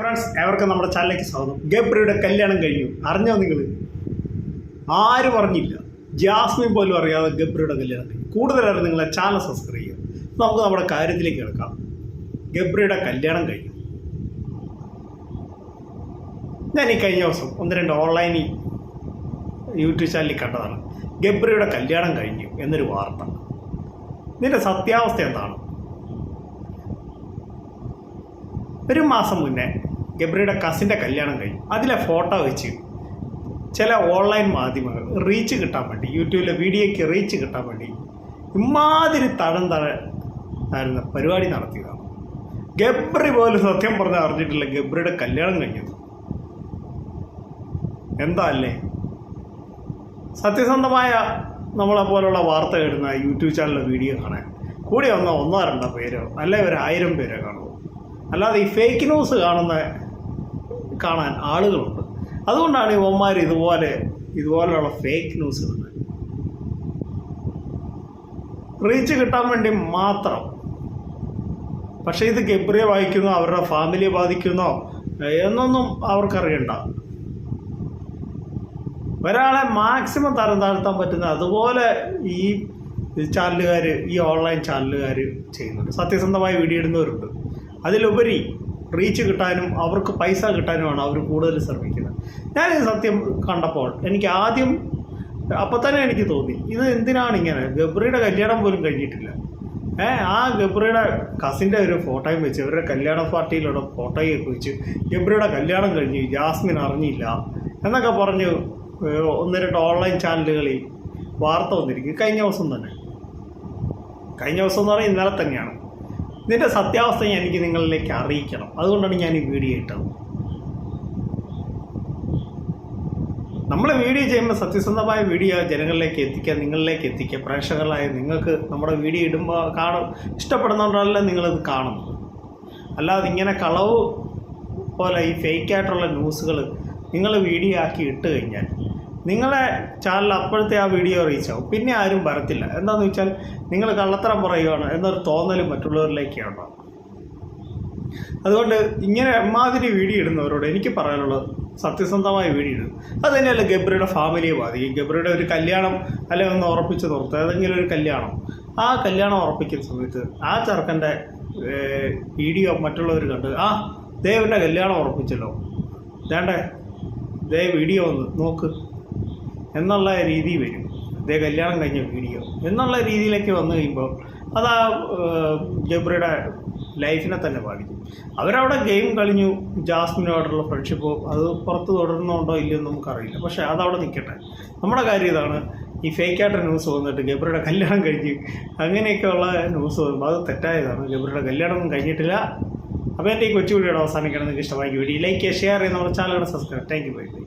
Friends ഏവർക്കും നമ്മുടെ ചാനലിലേക്ക് സ്വാഗതം. ഗബ്രിയുടെ കല്യാണം കഴിഞ്ഞു. അറിഞ്ഞോ നിങ്ങൾ ആരും അറിഞ്ഞില്ല. ജാസ്മിൻ പോലും അറിയാതെ ഗബ്രിയുടെ കല്യാണം കഴിഞ്ഞു. കൂടുതലായിട്ട് നിങ്ങളെ ചാനൽ സബ്സ്ക്രൈബ് ചെയ്യുക. നമുക്ക് നമ്മുടെ കാര്യത്തിലേക്ക് കിടക്കാം. ഗബ്രിയുടെ കല്യാണം കഴിഞ്ഞു. ഞാൻ ഈ കഴിഞ്ഞ ദിവസം ഒന്ന് രണ്ട് ഓൺലൈനിൽ യൂട്യൂബ് ചാനലിൽ കണ്ടതാണ്. ഗബ്രിയുടെ കല്യാണം കഴിഞ്ഞു എന്നൊരു വാർത്ത. ഇതിന്റെ സത്യാവസ്ഥ എന്താണ്? ഒരു മാസം മുന്നേ ഗബ്രിയുടെ കസിന്റെ കല്യാണം കഴിഞ്ഞു. അതിലെ ഫോട്ടോ വെച്ച് ചില ഓൺലൈൻ മാധ്യമങ്ങൾ റീച്ച് കിട്ടാൻ വേണ്ടി യൂട്യൂബിലെ വീഡിയോയ്ക്ക് റീച്ച് കിട്ടാൻ വേണ്ടി ഇമാതിരി തഴം തഴ ആയിരുന്ന പരിപാടി നടത്തിയതാണ്. ഗബ്രി പോലും സത്യം പറഞ്ഞാൽ അറിഞ്ഞിട്ടില്ല ഗബ്രിയുടെ കല്യാണം കഴിഞ്ഞത്. എന്താ അല്ലേ? സത്യസന്ധമായ നമ്മളെ പോലുള്ള വാർത്ത ഇടുന്ന യൂട്യൂബ് ചാനലിലെ വീഡിയോ കാണാൻ. കൂടി വന്ന ഒന്നോ രണ്ടോ പേരോ അല്ലെ ഒരു ആയിരം പേരോ കാണുമോ അല്ലാതെ ഈ ഫേക്ക് ന്യൂസ് കാണുന്ന കാണാൻ ആളുകളുണ്ട്. അതുകൊണ്ടാണ് ഇവന്മാർ ഇതുപോലെ ഇതുപോലെയുള്ള ഫേക്ക് ന്യൂസ് റീച്ച് കിട്ടാൻ വേണ്ടി മാത്രം. പക്ഷേ ഇത് ഗബ്രിയെ വായിക്കുന്നോ അവരുടെ ഫാമിലിയെ ബാധിക്കുന്നോ എന്നൊന്നും അവർക്കറിയണ്ട. ഒരാളെ മാക്സിമം തരം താഴ്ത്താൻ പറ്റുന്ന അതുപോലെ ഈ ചാനലുകാർ ഈ ഓൺലൈൻ ചാനലുകാർ ചെയ്യുന്നുണ്ട്. സത്യസന്ധമായി വീഡിയോ ഇടുന്നവരുണ്ട്. അതിലുപരി റീച്ച് കിട്ടാനും അവർക്ക് പൈസ കിട്ടാനുമാണ് അവർ കൂടുതൽ ശ്രമിക്കുന്നത്. ഞാൻ സത്യം കണ്ടപ്പോൾ എനിക്ക് ആദ്യം അപ്പം തന്നെ എനിക്ക് തോന്നി ഇത് എന്തിനാണ് ഇങ്ങനെ? ഗബ്രിയുടെ കല്യാണം പോലും കഴിഞ്ഞിട്ടില്ല. ഏ ആ ഗബ്രിയുടെ കസിന്റെ ഒരു ഫോട്ടോയും വെച്ച് ഇവരുടെ കല്യാണ പാർട്ടിയിലുള്ള ഫോട്ടോയൊക്കെ വെച്ച് ഗബ്രിയുടെ കല്യാണം കഴിഞ്ഞു ജാസ്മിൻ അറിഞ്ഞില്ല എന്നൊക്കെ പറഞ്ഞ് ഒന്ന് രണ്ട് ഓൺലൈൻ ചാനലുകളിൽ വാർത്ത വന്നിരിക്കും. കഴിഞ്ഞ ദിവസം തന്നെ. കഴിഞ്ഞ ദിവസം എന്ന് പറഞ്ഞാൽ ഇന്നലെ തന്നെയാണ്. ഇതിന്റെ സത്യാവസ്ഥ എനിക്ക് നിങ്ങളിലേക്ക് അറിയിക്കണം. അതുകൊണ്ടാണ് ഞാൻ ഈ വീഡിയോ ഇട്ടത്. നമ്മൾ വീഡിയോ ചെയ്യുമ്പോൾ സത്യസന്ധമായ വീഡിയോ ജനങ്ങളിലേക്ക് എത്തിക്കുക നിങ്ങളിലേക്ക് എത്തിക്കുക. പ്രേക്ഷകരായ നിങ്ങൾക്ക് നമ്മുടെ വീഡിയോ ഇടുമ്പോൾ കാണും ഇഷ്ടപ്പെടുന്നതുകൊണ്ടല്ല നിങ്ങളിത് കാണുന്നത്. അല്ലാതെ ഇങ്ങനെ കളവ് പോലെ ഈ ഫേക്കായിട്ടുള്ള ന്യൂസുകൾ നിങ്ങൾ വീഡിയോ ആക്കി ഇട്ട് കഴിഞ്ഞാൽ നിങ്ങളെ ചാനൽ അപ്പോഴത്തെ ആ വീഡിയോ റീച്ച് ആവും. പിന്നെ ആരും വരത്തില്ല. എന്താണെന്ന് വെച്ചാൽ നിങ്ങൾ കള്ളത്തരം പറയുകയാണ് എന്നൊരു തോന്നൽ മറ്റുള്ളവരിലേക്കാണ്? അതുകൊണ്ട് ഇങ്ങനെ അമ്മാതിരി വീഡിയോ ഇടുന്നവരോട് എനിക്ക് പറയാനുള്ളത് സത്യസന്ധമായ വീഡിയോ ഇടും. അത് തന്നെയല്ല ഗബ്രിയുടെ ഫാമിലിയെ ബാധിക്കും. ഗബ്രിയുടെ ഒരു കല്യാണം അല്ലെങ്കിൽ ഒന്ന് ഉറപ്പിച്ച് നിർത്തുക ഏതെങ്കിലും ഒരു കല്യാണം. ആ കല്യാണം ഉറപ്പിക്കുന്ന സമയത്ത് ആ ചെറുക്കന്റെ വീഡിയോ മറ്റുള്ളവർ കണ്ട് ആ ദേവന്റെ കല്യാണം ഉറപ്പിച്ചല്ലോ. വേണ്ടേ? ദേ വീഡിയോ ഒന്ന് നോക്ക്. എന്നുള്ള രീതി വരും. ഇതേ കല്യാണം കഴിഞ്ഞ വീഡിയോ. എന്നുള്ള രീതിയിലേക്ക് വന്നു കഴിയുമ്പോൾ അത് ആ ജബ്രയുടെ ലൈഫിനെ തന്നെ ബാധിക്കും. അവരവിടെ ഗെയിം കളിഞ്ഞു ജാസ്മിനോടുള്ള ഫ്രണ്ട്ഷിപ്പോ അത് പുറത്ത് തുടരുന്നുണ്ടോ ഇല്ലയോ നമുക്കറിയില്ല. പക്ഷേ അതവിടെ നിൽക്കട്ടെ. നമ്മുടെ കാര്യം ഇതാണ് ഈ ഫേക്കായിട്ട് ന്യൂസ് വന്നിട്ട് ഗബ്രിയുടെ കല്യാണം കഴിഞ്ഞ് അങ്ങനെയൊക്കെയുള്ള ന്യൂസ് വരുമ്പോൾ അത് തെറ്റായതാണ്. ഗബ്രിയുടെ കല്യാണം കഴിഞ്ഞിട്ടില്ല. അപ്പോൾ എന്റെ ഈ കൊച്ചു വീഡിയോയുടെ അവസാനിക്കണം നിങ്ങൾക്ക് ഇഷ്ടമായി വീഡിയോ ലൈക്ക് ഷെയർ ചെയ്യുന്ന നമ്മുടെ ചാനലിനെ subscribe thank you bye bye